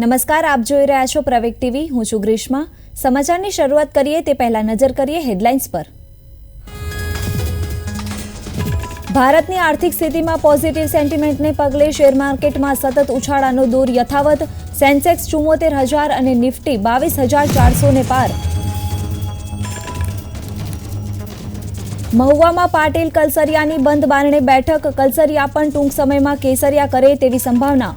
નમસ્કાર, આપ જોઈ રહ્યા છો પ્રવેક ટીવી. હું છું ગ્રીષ્મા. સમાચારની શરૂઆત કરીએ તે પહેલા નજર કરીએ હેડલાઇન્સ પર. ભારતની આર્થિક સ્થિતિમાં પોઝિટિવ સેન્ટિમેન્ટને પગલે શેર માર્કેટમાં સતત ઉછાળાનો દોર યથાવત. સેન્સેક્સ ચુમ્મોતેર હજાર અને નિફ્ટી બાવીસ હજાર ચારસોને પાર. મહુવામાં પાટીલ કલસરિયાની બંધ બારણે બેઠક. કલસરિયા પણ ટૂંક સમયમાં કેસરિયા કરે તેવી સંભાવના.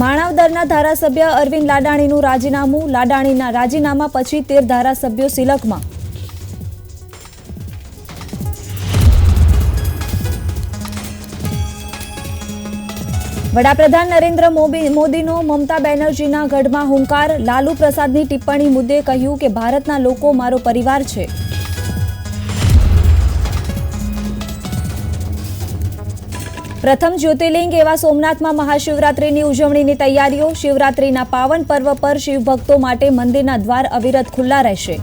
માણાવદરના ધારાસભ્ય અરવિંદ લાડાણીનું રાજીનામું, લાડાણીના રાજીનામા પછી તેર ધારાસભ્યો સિલકમાં વડાપ્રધાન નરેન્દ્ર મોદી મોદીનો મમતા બેનર્જીના ગઢમાં હુંકાર, લાલુ પ્રસાદની ટિપ્પણી મુદ્દે કહ્યું કે ભારતના લોકો મારો પરિવાર છે. પ્રથમ જ્યોતિર્લિંગ એવા સોમનાથમાં મહાશિવરાત્રિની ઉજવણીની તૈયારીઓ, શિવરાત્રિના પાવન પર્વ પર શિવભક્તો માટે મંદિરના દ્વાર અવિરત ખુલ્લા રહેશે.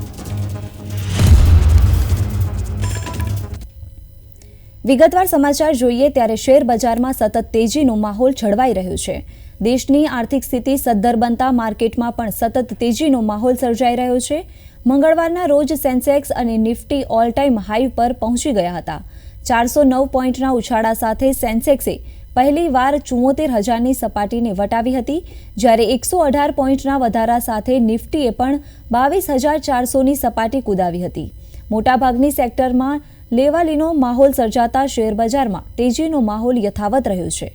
વિગતવાર સમાચાર જોઈએ ત્યારે શેર બજારમાં સતત તેજીનો માહોલ જળવાઈ રહ્યો છે. દેશની આર્થિક સ્થિતિ સદ્ધર બનતા માર્કેટમાં પણ સતત તેજીનો માહોલ સર્જાઈ રહ્યો છે. મંગળવારના રોજ સેન્સેક્સ અને નિફ્ટી ઓલ ટાઈમ હાઈ પર પહોંચી ગયા હતા. ચારસો નવ પોઈન્ટના ઉછાળા સાથે સેન્સેક્સે પહેલી વાર ચુમ્મોતેર હજારની સપાટીને વટાવી હતી. જ્યારે એકસો અઢાર પોઈન્ટના વધારા સાથે નિફ્ટીએ પણ બાવીસ હજાર ચારસોની સપાટી કુદાવી હતી. મોટાભાગની સેક્ટરમાં લેવાલીનો માહોલ સર્જાતા શેરબજારમાં તેજીનો માહોલ યથાવત રહ્યો છે.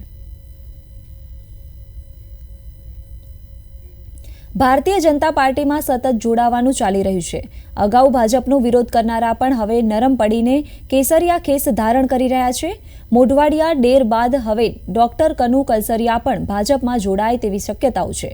ભારતીય જનતા પાર્ટીમાં સતત જોડાવાનું ચાલી રહ્યું છે. અગાઉ ભાજપનો વિરોધ કરનારા પણ હવે નરમ પડીને કેસરિયા ખેસ ધારણ કરી રહ્યા છે. મોઢવાડિયા ડેર બાદ હવે ડોક્ટર કનુ કલસરિયા પણ ભાજપમાં જોડાય તેવી શક્યતાઓ છે.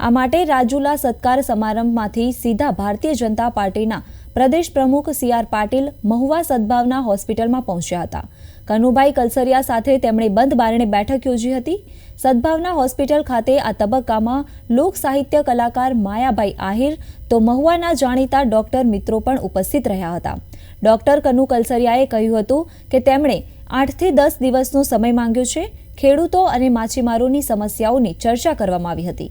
આ માટે રાજુલા સત્કાર સમારંભમાંથી સીધા ભારતીય જનતા પાર્ટીના પ્રદેશ પ્રમુખ સી આર પાટીલ મહુવા સદભાવના હોસ્પિટલમાં પહોંચ્યા હતા. કનુભાઈ કલસરિયા સાથે તેમણે બંધ બારણે બેઠક યોજી હતી. સદભાવના હોસ્પિટલ ખાતે આ તબક્કામાં લોક સાહિત્ય કલાકાર માયાભાઈ આહિર તો મહુવાના જાણીતા ડોક્ટર મિત્રો પણ ઉપસ્થિત રહ્યા હતા. ડોક્ટર કનુ કલસરિયાએ કહ્યું હતું કે તેમણે આઠથી દસ દિવસનો સમય માંગ્યો છે. ખેડૂતો અને માછીમારોની સમસ્યાઓની ચર્ચા કરવામાં આવી હતી.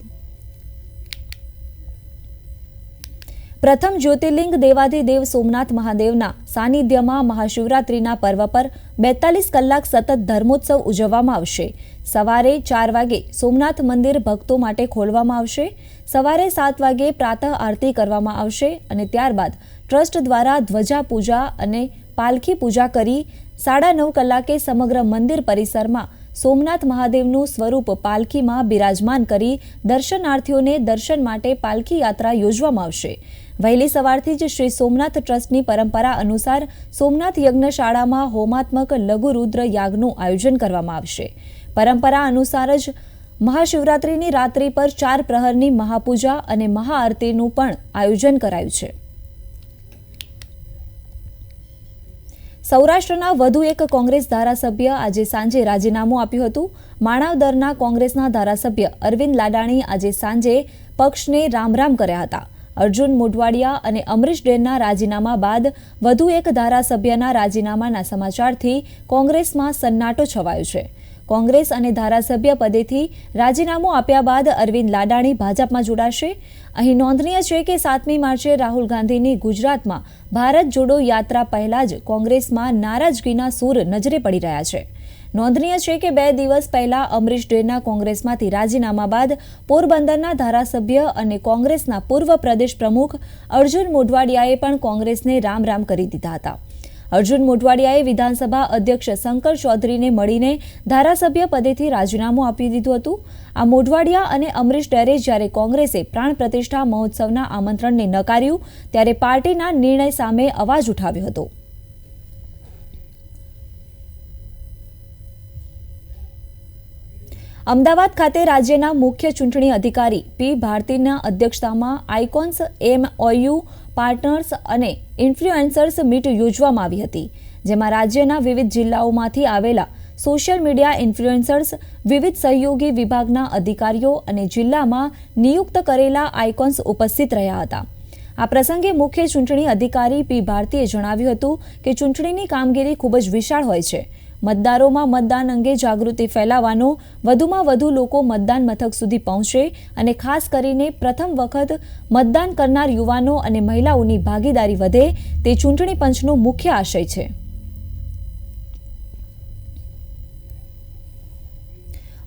પ્રથમ જ્યોતિર્લિંગ દેવાધિદેવ સોમનાથ મહાદેવના સાનિધ્યમાં મહાશિવરાત્રિના પર્વ પર બેતાલીસ કલાક સતત ધર્મોત્સવ ઉજવવામાં આવશે. સવારે ચાર વાગે સોમનાથ મંદિર ભક્તો માટે ખોલવામાં આવશે. સવારે સાત વાગે પ્રાતઃ આરતી કરવામાં આવશે અને ત્યારબાદ ટ્રસ્ટ દ્વારા ધ્વજા પૂજા અને પાલખી પૂજા કરી સાડા નવ કલાકે સમગ્ર મંદિર પરિસરમાં સોમનાથ મહાદેવનું સ્વરૂપ પાલખીમાં બિરાજમાન કરી દર્શનાર્થીઓને દર્શન માટે પાલખી યાત્રા યોજવામાં આવશે. વહેલી સવારથી જ શ્રી સોમનાથ ટ્રસ્ટની પરંપરા અનુસાર સોમનાથ યજ્ઞશાળામાં હોમાત્મક લઘુરુદ્ર યાગનું આયોજન કરવામાં આવશે. પરંપરા અનુસાર જ મહાશિવરાત્રિની રાત્રિ પર ચાર પ્રહરની મહાપૂજા અને મહાઆરતીનું પણ આયોજન કરાયું છે. સૌરાષ્ટ્રના વધુ એક કોંગ્રેસ ધારાસભ્ય આજે સાંજે રાજીનામું આપ્યું હતું. માણાવદરના કોંગ્રેસના ધારાસભ્ય અરવિંદ લાડાણી આજે સાંજે પક્ષને રામ રામ કર્યા હતા. અર્જુન મોઢવાડિયા અને અમરીશ ડેનના રાજીનામા બાદ વધુ એક ધારાસભ્યના રાજીનામાના સમાચારથી કોંગ્રેસમાં સન્નાટો છવાયો છે. કોંગ્રેસ અને ધારાસભ્ય પદેથી રાજીનામું આપ્યા બાદ અરવિંદ લાડાણી ભાજપમાં જોડાશે. અહીં નોંધનીય છે કે સાતમી માર્ચે રાહુલ ગાંધીની ગુજરાતમાં ભારત જોડો યાત્રા પહેલા જ કોંગ્રેસમાં નારાજગીના સૂર નજરે પડી રહ્યા છે. નોંધનીય છે કે બે દિવસ પહેલા અમરીશ ડેરના કોંગ્રેસમાંથી રાજીનામા બાદ પોરબંદરના ધારાસભ્ય અને કોંગ્રેસના પૂર્વ પ્રદેશ પ્રમુખ અર્જુન મોઢવાડિયાએ પણ કોંગ્રેસને રામ રામ કરી દીધા હતા. અર્જુન મોઢવાડિયાએ વિધાનસભા અધ્યક્ષ શંકર ચૌધરીને મળીને ધારાસભ્ય પદેથી રાજીનામું આપી દીધું હતું. આ મોઢવાડિયા અને અમરીશ ડેરે જ્યારે કોંગ્રેસે પ્રાણ પ્રતિષ્ઠા મહોત્સવના આમંત્રણને નકાર્યું, ત્યારે પાર્ટીના નિર્ણય સામે અવાજ ઉઠાવ્યો હતો. અમદાવાદ ખાતે રાજ્યના મુખ્ય ચૂંટણી અધિકારી પી ભારતીના અધ્યક્ષતામાં આઇકોન્સ એમઓયુ પાર્ટનર્સ અને ઇન્ફ્લુએન્સર્સ મીટ યોજવામાં આવી હતી, જેમાં રાજ્યના વિવિધ જિલ્લાઓમાંથી આવેલા સોશિયલ મીડિયા ઇન્ફ્લુએન્સર્સ, વિવિધ સહયોગી વિભાગના અધિકારીઓ અને જિલ્લામાં નિયુક્ત કરેલા આઇકોન્સ ઉપસ્થિત રહ્યા હતા. આ પ્રસંગે મુખ્ય ચૂંટણી અધિકારી પી ભારતીએ જણાવ્યું હતું કે ચૂંટણીની કામગીરી ખૂબ જ વિશાળ હોય છે મતદારોમાં મતદાન અંગે જાગૃતિ ફેલાવવાનો, વધુમાં વધુ લોકો મતદાન મથક સુધી પહોંચે અને ખાસ કરીને પ્રથમ વખત મતદાન કરનાર યુવાનો અને મહિલાઓની ભાગીદારી વધે, તે ચૂંટણી પંચનો મુખ્ય આશય છે.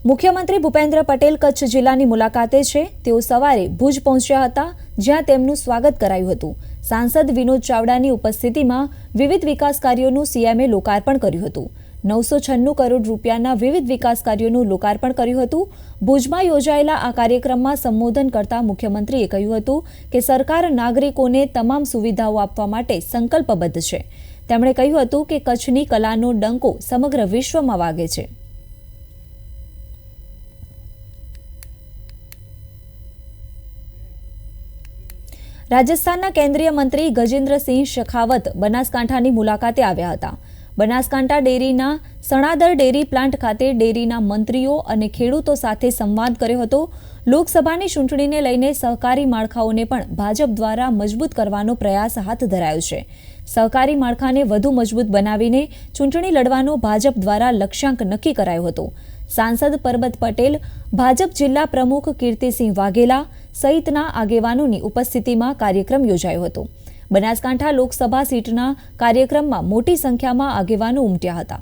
મુખ્યમંત્રી ભૂપેન્દ્ર પટેલ કચ્છ જિલ્લાની મુલાકાતે છે. તેઓ સવારે ભુજ પહોંચ્યા હતા, જ્યાં તેમનું સ્વાગત કરાયું હતું. સાંસદ વિનોદ ચાવડાની ઉપસ્થિતિમાં વિવિધ વિકાસ કાર્યોનું સીએમએ લોકાર્પણ કર્યું હતું. નવસો છન્નું કરોડ રૂપિયાના વિવિધ વિકાસ કાર્યોનું લોકાર્પણ કર્યું હતું. ભુજમાં યોજાયેલા આ કાર્યક્રમમાં સંબોધન કરતા મુખ્યમંત્રીએ કહ્યું હતું કે સરકાર નાગરિકોને તમામ સુવિધાઓ આપવા માટે સંકલ્પબદ્ધ છે. તેમણે કહ્યું હતું કે કચ્છની કલાનો ડંકો સમગ્ર વિશ્વમાં વાગે છે. રાજસ્થાનના કેન્દ્રીય મંત્રી ગજેન્દ્રસિંહ શેખાવત બનાસકાંઠાની મુલાકાતે આવ્યા હતા. બનાસકાંઠા ડેરીના સણાદર ડેરી પ્લાન્ટ ખાતે ડેરીના મંત્રીઓ અને ખેડૂતો સાથે સંવાદ કર્યો હતો. લોકસભાની ચૂંટણીને લઈને સહકારી માળખાઓને પણ ભાજપ દ્વારા મજબૂત કરવાનો પ્રયાસ હાથ ધરાયો છે. સહકારી માળખાને વધુ મજબૂત બનાવીને ચૂંટણી લડવાનો ભાજપ દ્વારા લક્ષ્યાંક નક્કી કરાયો હતો. સાંસદ પરબત પટેલ, ભાજપ જિલ્લા પ્રમુખ કીર્તિસિંહ વાઘેલા સહિતના આગેવાનોની ઉપસ્થિતિમાં કાર્યક્રમ યોજાયો હતો. બનાસકાંઠા લોકસભા સીટના કાર્યક્રમમાં મોટી સંખ્યામાં આગેવાનો ઉમટ્યા હતા.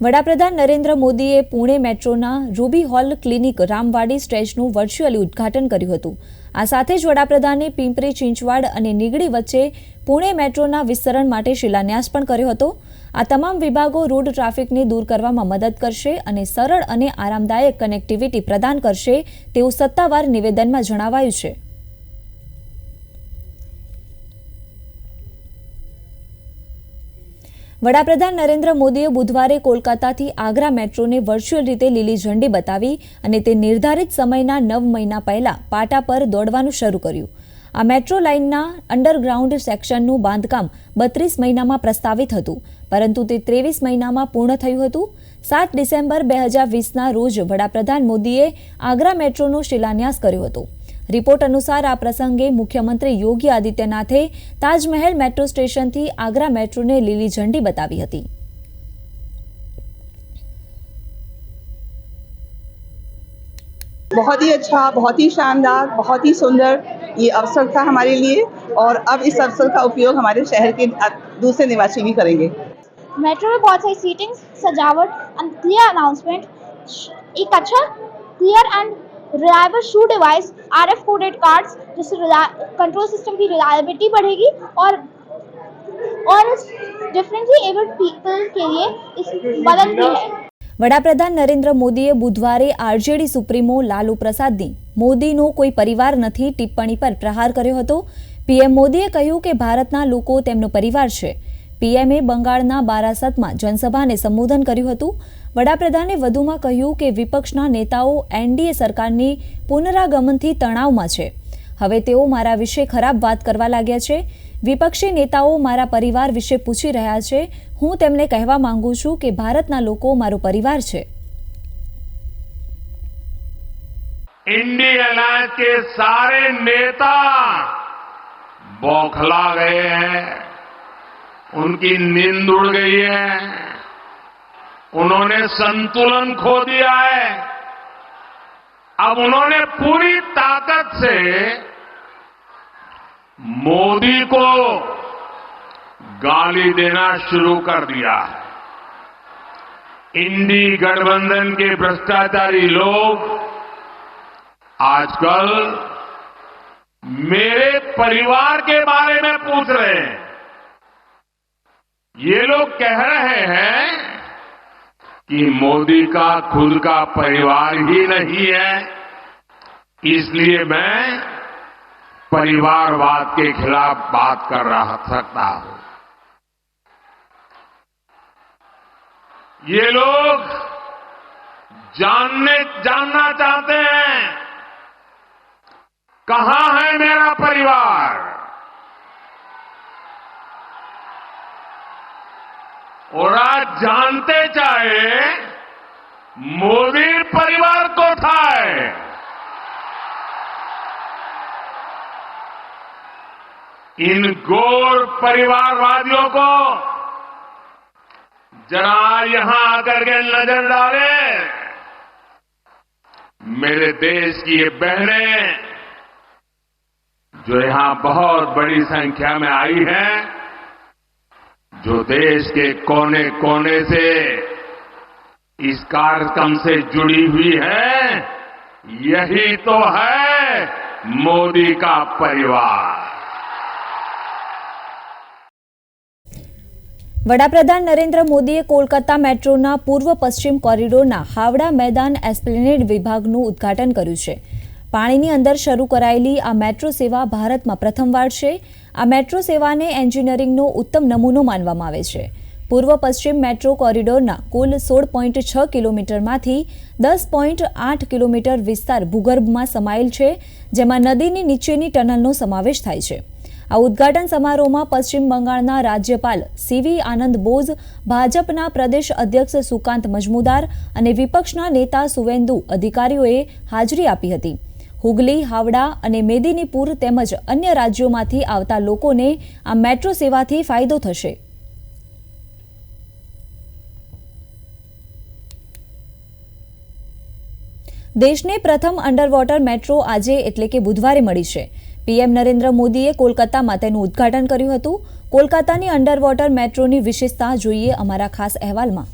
વડાપ્રધાન નરેન્દ્ર મોદીએ પુણે મેટ્રોના રૂબી હોલ ક્લિનિક રામવાડી સ્ટેજનું વર્ચ્યુઅલી ઉદ્ઘાટન કર્યું હતું. આ સાથે જ વડાપ્રધાને પિંપરી, ચિંચવાડ અને નીગડી વચ્ચે પુણે મેટ્રોના વિસ્તરણ માટે શિલાન્યાસ પણ કર્યો હતો. આ તમામ વિભાગો રોડ ટ્રાફિકને દૂર કરવામાં મદદ કરશે અને સરળ અને આરામદાયક કનેક્ટિવિટી પ્રદાન કરશે તેવું સત્તાવાર નિવેદનમાં જણાવાયું છે. વડાપ્રધાન નરેન્દ્ર મોદીએ બુધવારે કોલકાતાથી આગ્રા મેટ્રોને વર્ચ્યુઅલ રીતે લીલી ઝંડી બતાવી અને તે નિર્ધારિત સમયના નવ મહિના પહેલા પાટા પર દોડવાનું શરૂ કર્યું. આ મેટ્રો લાઇનના અંડરગ્રાઉન્ડ સેક્શનનું બાંધકામ બત્રીસ મહિનામાં પ્રસ્તાવિત હતું, પરંતુ તે ત્રેવીસ મહિનામાં પૂર્ણ થયું હતું. સાત ડિસેમ્બર બે હજાર વીસના રોજ વડાપ્રધાન મોદીએ આગ્રા મેટ્રોનો શિલાન્યાસ કર્યો હતો. રિપોર્ટ અનુસાર આ પ્રસંગે મુખ્યમંત્રી યોગી આદિત્યનાથે તાજમહેલ મેટ્રો સ્ટેશનથી આગ્રા મેટ્રોને લીલી ઝંડી બતાવી હતી बहुत ही अच्छा बहुत ही शानदार बहुत ही सुंदर ये अवसर था हमारे लिए और अब इस अवसर का उपयोग हमारे शहर के दूसरे निवासी भी करेंगे मेट्रो में बहुत सारी सीटिंग सजावट एंड क्लियर अनाउंसमेंट एक अच्छा clear and reliable shoe device R F coded cards जिससे कंट्रोल सिस्टम की रिलायबिलिटी बढ़ेगी और और डिफरेंटली एबल्ड पीपल के लिए इस मदद भी है વડાપ્રધાન નરેન્દ્ર મોદીએ બુધવારે આરજેડી સુપ્રીમો લાલુ પ્રસાદની મોદીનો કોઈ પરિવાર નથી ટિપ્પણી પર પ્રહાર કર્યો હતો પીએમ મોદીએ કહ્યું કે ભારતના લોકો તેમનો પરિવાર છે પીએમએ બંગાળના બારાસતમાં જનસભાને સંબોધન કર્યું હતું વડાપ્રધાને વધુમાં કહ્યું કે વિપક્ષના નેતાઓ એનડીએ સરકારની પુનરાગમનથી તણાવમાં છે હવે તેઓ મારા વિશે ખરાબ વાત કરવા લાગ્યા છે વિપક્ષી નેતાઓ મારા પરિવાર વિશે પૂછી રહ્યા છે હું તેમને કહેવા માંગુ છું કે ભારતના લોકો મારો પરિવાર છે इंडी अलायंस के सारे नेता बौखला गए हैं उनकी नींद उड़ गई है। उन्होंने संतुलन खो दिया है। अब उन्होंने पूरी ताकत से मोदी को गाली देना शुरू कर दिया है। इंडी गठबंधन के भ्रष्टाचारी लोग आजकल मेरे परिवार के बारे में पूछ रहे हैं। ये लोग कह रहे हैं कि मोदी का, खुद का परिवार ही नहीं है। इसलिए मैं परिवारवाद के खिलाफ बात कर रहा सकता हूँ। ये लोग जानने, जानना चाहते हैं, कहाँ है मेरा परिवार? और आज जानते चाहे मोदी परिवार को था इन गोर परिवारवादियों को जरा यहाँ आकर के नज़र डाले। मेरे देश की ये बहने, जो यहाँ बहुत बड़ी संख्या में आई हैं जो देश के कोने कोने से इस कार्यक्रम से जुड़ी हुई है यही तो है मोदी का परिवार વડાપ્રધાન નરેન્દ્ર મોદીએ કોલકાતા મેટ્રોના પૂર્વ પશ્ચિમ કોરિડોરના હાવડા મેદાન એસ્પ્લેનેડ વિભાગનું ઉદ્ઘાટન કર્યું છે પાણીની અંદર શરૂ કરાયેલી આ મેટ્રો સેવા ભારતમાં પ્રથમવાર છે આ મેટ્રો સેવાને એન્જિનિયરિંગનો ઉત્તમ નમૂનો માનવામાં આવે છે. પૂર્વ પશ્ચિમ મેટ્રો કોરિડોરના કુલ સોળ પોઈન્ટ છ કિલોમીટરમાંથી દસ પોઈન્ટ આઠ કિલોમીટર વિસ્તાર ભૂગર્ભમાં સમાયેલ છે, જેમાં નદીની નીચેની ટનલનો સમાવેશ થાય છે. આ ઉદ્ઘાટન સમારોહમાં પશ્ચિમ બંગાળના રાજ્યપાલ સીવી આનંદ બોઝ, ભાજપના પ્રદેશ અધ્યક્ષ સુકાંત મજમુદાર અને વિપક્ષના નેતા સુવેન્દુ અધિકારીઓએ હાજરી આપી હતી. હુગલી, હાવડા અને મેદિનીપુર તેમજ અન્ય રાજ્યોમાંથી આવતા લોકોને આ મેટ્રો સેવાથી ફાયદો થશે. દેશને પ્રથમ અંડરવોટર મેટ્રો આજે એટલે કે બુધવારે મળી છે. પીએમ નરેન્દ્ર મોદીએ કોલકાતામાં તેનું ઉદ્ઘાટન કર્યું હતું. કોલકાતાની અંડરવોટર મેટ્રોની વિશેષતા જોઈએ અમારા ખાસ અહેવાલમાં.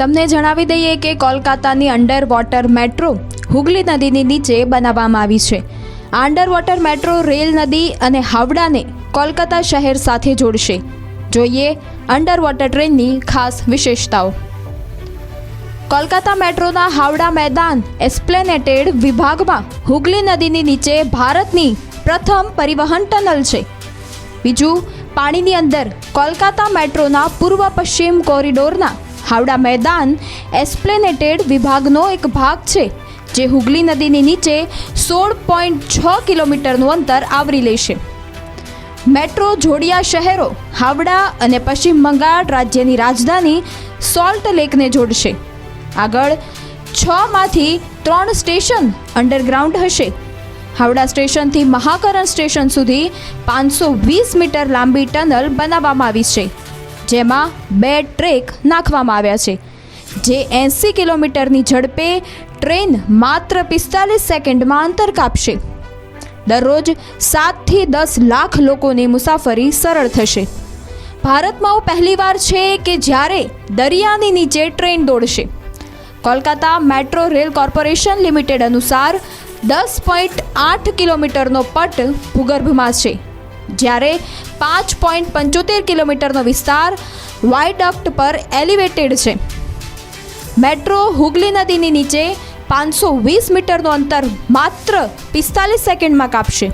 તમને જણાવી દઈએ કે કોલકાતાની અંડર વોટર મેટ્રો હુગલી નદીની નીચે બનાવવામાં આવી છે. આ અંડર વોટર મેટ્રો રેલ નદી અને હાવડાને કોલકાતા શહેર સાથે જોડશે. જોઈએ અંડર વોટર ટ્રેનની ખાસ વિશેષતાઓ. કોલકાતા મેટ્રોના હાવડા મેદાન એસ્પ્લેનેટેડ વિભાગમાં હુગલી નદીની નીચે ભારતની પ્રથમ પરિવહન ટનલ છે. બીજું પાણીની અંદર કોલકાતા મેટ્રોના પૂર્વ પશ્ચિમ કોરિડોરના હાવડા મેદાન એસ્પ્લેનેટેડ વિભાગનો એક ભાગ છે, જે હુગલી નદીની નીચે સોળ પોઈન્ટ છ કિલોમીટરનું અંતર આવરી લેશે. મેટ્રો જોડિયા શહેરો હાવડા અને પશ્ચિમ બંગાળ રાજ્યની રાજધાની સોલ્ટ લેકને જોડશે. આગળ છ માંથી ત્રણ સ્ટેશન અંડરગ્રાઉન્ડ હશે. હાવડા સ્ટેશનથી મહાકરણ સ્ટેશન સુધી પાંચસો વીસ મીટર લાંબી ટનલ બનાવવામાં આવી છે. જેમાં બે ટ્રેક નાખવામાં આવ્યા છે. જે એંસી કિલોમીટરની ઝડપે ટ્રેન માત્ર પિસ્તાલીસ સેકન્ડમાં અંતર કાપશે. દરરોજ સાતથી દસ લાખ લોકોની મુસાફરી સરળ થશે. ભારતમાં પહેલીવાર છે કે જ્યારે દરિયાની નીચે ટ્રેન દોડશે. Kolkata metro rail corporation limited અનુસાર દસ પોઈન્ટ આઠ કિલોમીટરનો પટ ભૂગર્ભમાં છે. જ્યારે પાંચ પોઈન્ટ પંચોતેર કિલોમીટરનો વિસ્તાર વાયડક્ટ પર એલિવેટેડ છે. મેટ્રો હુગલી નદીની નીચે પાંચસો વીસ મીટરનું અંતર માત્ર પિસ્તાલીસ સેકન્ડમાં કાપશે.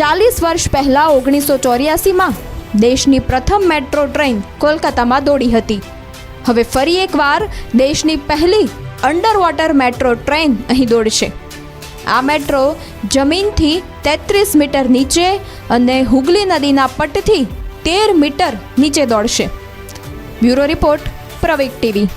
ચાલીસ વર્ષ પહેલાં ઓગણીસો ચોર્યાસીમાં દેશની પ્રથમ મેટ્રો ટ્રેન કોલકાતામાં દોડી હતી. હવે ફરી એકવાર દેશની પહેલી અંડર વોટર મેટ્રો ટ્રેન અહીં દોડશે. આ મેટ્રો જમીનથી તેત્રીસ મીટર નીચે અને હુગલી નદીના પટથી તેર મીટર નીચે દોડશે. Bureau report, Pravek TV.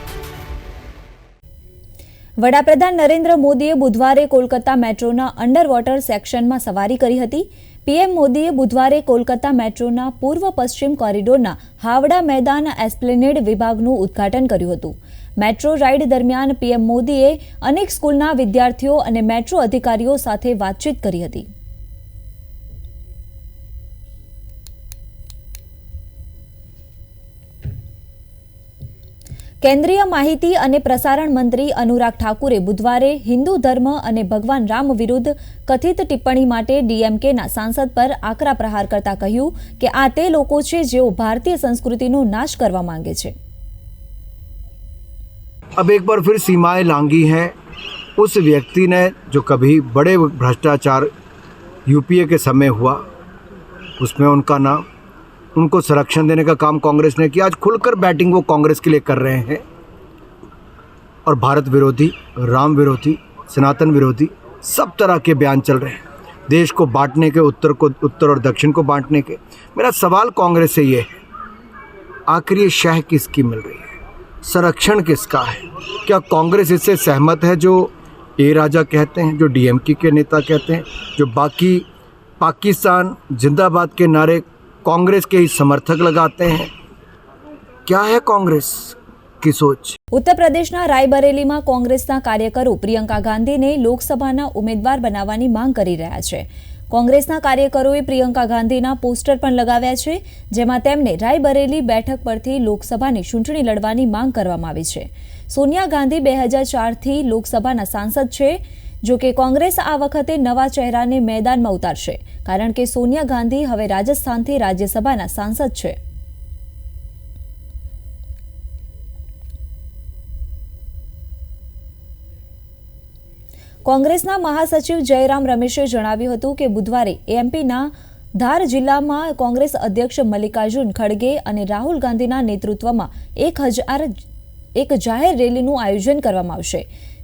વડાપ્રધાન નરેન્દ્ર મોદીએ બુધવારે કોલકાતા મેટ્રોના અંડરવોટર સેક્શનમાં સવારી કરી હતી. પીએમ મોદીએ બુધવારે કોલકાતા મેટ્રોના પૂર્વ પશ્ચિમ કોરિડોરના હાવડા મેદાન એસ્પ્લેનેડ વિભાગનું ઉદ્ઘાટન કર્યું હતું. મેટ્રો રાઇડ દરમિયાન પીએમ મોદીએ અનેક સ્કૂલના વિદ્યાર્થીઓ અને મેટ્રો અધિકારીઓ સાથે વાતચીત કરી હતી. કેન્દ્રીય માહિતી અને પ્રસારણ મંત્રી અનુરાગ ઠાકુરે બુધવારે હિન્દુ ધર્મ અને ભગવાન રામ વિરુદ્ધ કથિત ટિપ્પણી માટે ડીએમકેના સાંસદ પર આકરા પ્રહાર કરતા કહ્યું કે આ તે લોકો છે જેઓ ભારતીય સંસ્કૃતિનો નાશ કરવા માંગે છે. अब एक बार फिर सीमाएँ लांगी हैं। उस व्यक्ति ने, जो कभी बड़े भ्रष्टाचार यूपीए के समय हुआ, उसमें उनका नाम उनको संरक्षण देने का काम कांग्रेस ने किया। आज खुलकर बैटिंग वो कांग्रेस के लिए कर रहे हैं। और भारत विरोधी, राम विरोधी, सनातन विरोधी, सब तरह के बयान चल रहे हैं। देश को बांटने के, उत्तर को, उत्तर और दक्षिण को बांटने के। मेरा सवाल कांग्रेस से ये है, आखिर ये शह किसकी मिल रही है? संरक्षण किसका है क्या कांग्रेस इससे सहमत है जो ए राजा कहते हैं जो डीएमके के नेता कहते हैं जो बाकी पाकिस्तान जिंदाबाद के नारे कांग्रेस के ही समर्थक लगाते हैं क्या है कांग्रेस की सोच ઉત્તર પ્રદેશના રાયબરેલીમાં કોંગ્રેસના કાર્યકરો પ્રિયંકા ગાંધીને લોકસભાના ઉમેદવાર બનાવવાની માંગ કરી રહ્યા છે કોંગ્રેસના કાર્યકરોએ પ્રિયંકા ગાંધીના પોસ્ટર પણ લગાવ્યા છે, જેમાં તેમને રાયબરેલી બેઠક પરથી લોકસભાની ચૂંટણી લડવાની માંગ કરવામાં આવી છે. સોનિયા ગાંધી બે હજાર ચારથી લોકસભાના સાંસદ છે, જો કે કોંગ્રેસ આ વખતે નવા ચહેરાને મેદાનમાં ઉતારશે, કારણ કે સોનિયા ગાંધી હવે રાજસ્થાનથી રાજ્યસભાના સાંસદ છે. કોંગ્રેસના મહાસચિવ જયરામ રમેશે જણાવ્યું હતું કે બુધવારે એમપીના ધાર જિલ્લામાં કોંગ્રેસ અધ્યક્ષ મલ્લિકાર્જુન ખડગે અને રાહુલ ગાંધીના નેતૃત્વમાં એક હજાર એક જાહેર રેલીનું આયોજન કરવામાં આવશે.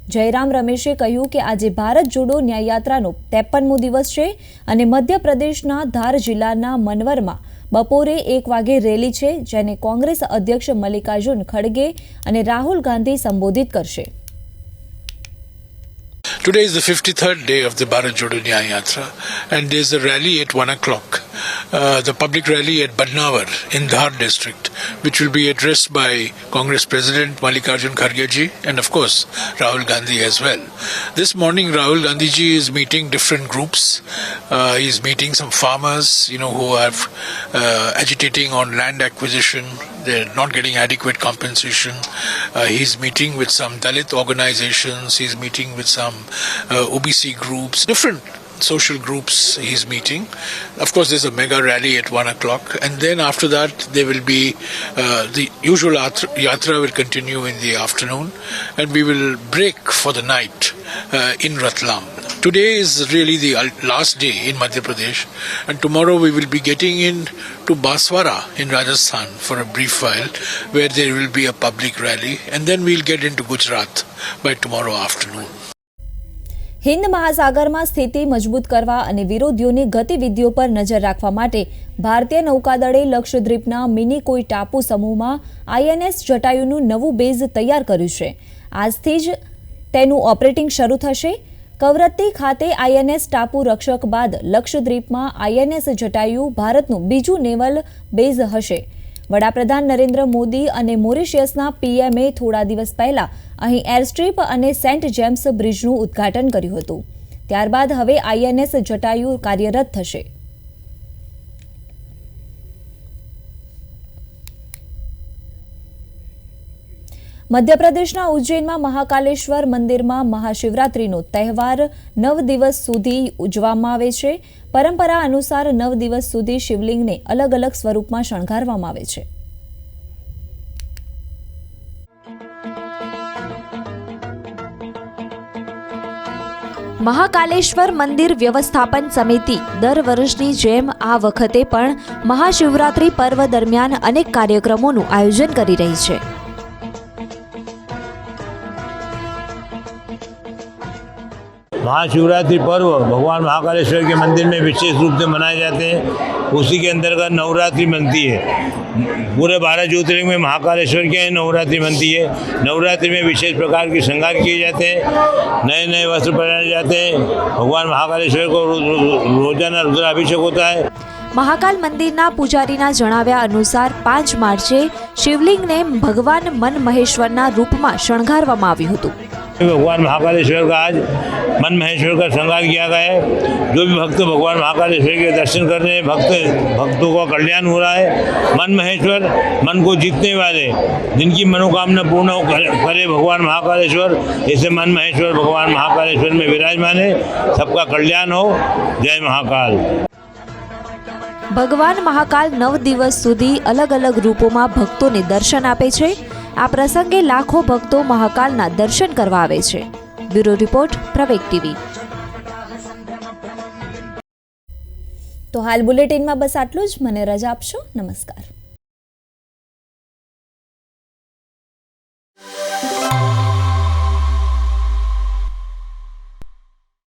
જયરામ રમેશે કહ્યું કે આજે ભારત જોડો ન્યાયયાત્રાનો ત્રેપનમો દિવસ છે અને મધ્યપ્રદેશના ધાર જિલ્લાના મનવરમાં બપોરે એક વાગે રેલી છે, જેને કોંગ્રેસ અધ્યક્ષ મલ્લિકાર્જુન ખડગે અને રાહુલ ગાંધી સંબોધિત કરશે. Today is the 53rd day of the Bharat Jodo Nyaya Yatra, and there's a rally at 1 o'clock. Uh, the public rally at Badnavar in Dhar district, which will be addressed by Congress President Mallikarjun Kharge and, of course, Rahul Gandhi as well. This morning, Rahul Gandhi ji is meeting different groups. Uh, he's meeting some farmers, you know, who are uh, agitating on land acquisition. They're not getting adequate compensation. Uh, he's meeting with some Dalit organizations. He's meeting with some uh, OBC groups, different social groups he's meeting. Of course, there's a mega rally at one o'clock, and then after that, there will be uh, the usual yatra, will continue in the afternoon, and we will break for the night uh, in Ratlam. Today is really the last day in Madhya Pradesh, and tomorrow we will be getting in to Baswara in Rajasthan for a brief while, where there will be a public rally, and then we'll get into Gujarat by tomorrow afternoon. Hind મહાસાગરમાં સ્થિતિ મજબૂત કરવા અને વિરોધીઓની ગતિવિધિઓ પર નજર રાખવા માટે ભારતીય નૌકાદળે લક્ષદ્વીપના મિનિકોઈ ટાપુ સમૂહમાં આઈએનએસ જટાયુનું નવું બેઝ તૈયાર કર્યું છે. આજથી જ તેનું ઓપરેટિંગ શરૂ થશે. કવરત્તી ખાતે આઈએનએસ ટાપુ રક્ષક બાદ લક્ષદ્વીપમાં આઈએનએસ જટાયુ ભારતનું બીજું નેવલ બેઝ હશે. વડાપ્રધાન નરેન્દ્ર મોદી અને મોરિશિયસના પીએમએ થોડા દિવસ પહેલા અહીં એરસ્ટ્રીપ અને સેન્ટ જેમ્સ બ્રિજનું ઉદ્ઘાટન કર્યું હતું. ત્યારબાદ હવે આઈએનએસ જટાયુ કાર્યરત થશે. મધ્યપ્રદેશના ઉજ્જૈનમાં મહાકાલેશ્વર મંદિરમાં મહાશિવરાત્રિનો તહેવાર નવ દિવસ સુધી ઉજવવામાં આવે છે. પરંપરા અનુસાર નવ દિવસ સુધી શિવલિંગને અલગ અલગ સ્વરૂપમાં શણગારવામાં આવે છે. મહાકાલેશ્વર મંદિર વ્યવસ્થાપન સમિતિ દર વર્ષની જેમ આ વખતે પણ મહાશિવરાત્રિ પર્વ દરમિયાન અનેક કાર્યક્રમોનું આયોજન કરી રહી છે. महाशिवरात्रि पर्व, भगवान महाकालेश्वर के मंदिर में विशेष रूप से मनाए जाते हैं। उसी के अंतर्गत नवरात्रि बनती है। पूरे बारह ज्योतिर्लिंग में महाकालेश्वर के नवरात्रि बनती है। नवरात्रि में विशेष प्रकार के श्रृंगार किए जाते हैं। नए नए वस्त्र पहनाए जाते हैं। भगवान महाकालेश्वर को रोज़ाना रुद्राभिषेक होता है। મહાકાલ મંદિરના પૂજારીના જણાવ્યા અનુસાર પાંચ માર્ચે શિવલિંગને ભગવાન મન મહેશ્વરના રૂપમાં શણગારવામાં આવ્યું હતું भगवान महाकालेश्वर का आज मन महेश्वर का श्रृंगार किया गया है जो भी भक्त भगवान महाकालेश्वर के दर्शन कर रहे हैं भक्त भक्तों का कल्याण हो रहा है मन महेश्वर मन को जीतने वाले जिनकी मनोकामना पूर्ण हो- करे भगवान महाकालेश्वर ऐसे मन महेश्वर भगवान महाकालेश्वर में विराजमान है सबका कल्याण हो जय महाकाल ભગવાન મહાકાલ નવ દિવસ સુધી અલગ અલગ રૂપોમાં ભક્તોને દર્શન આપે છે. આ પ્રસંગે લાખો ભક્તો મહાકાલના દર્શન કરવા આવે છે. Bureau report Pravek TV. તો હાલ બુલેટિનમાં બસ આટલું જ. મને રજા આપશો. નમસ્કાર.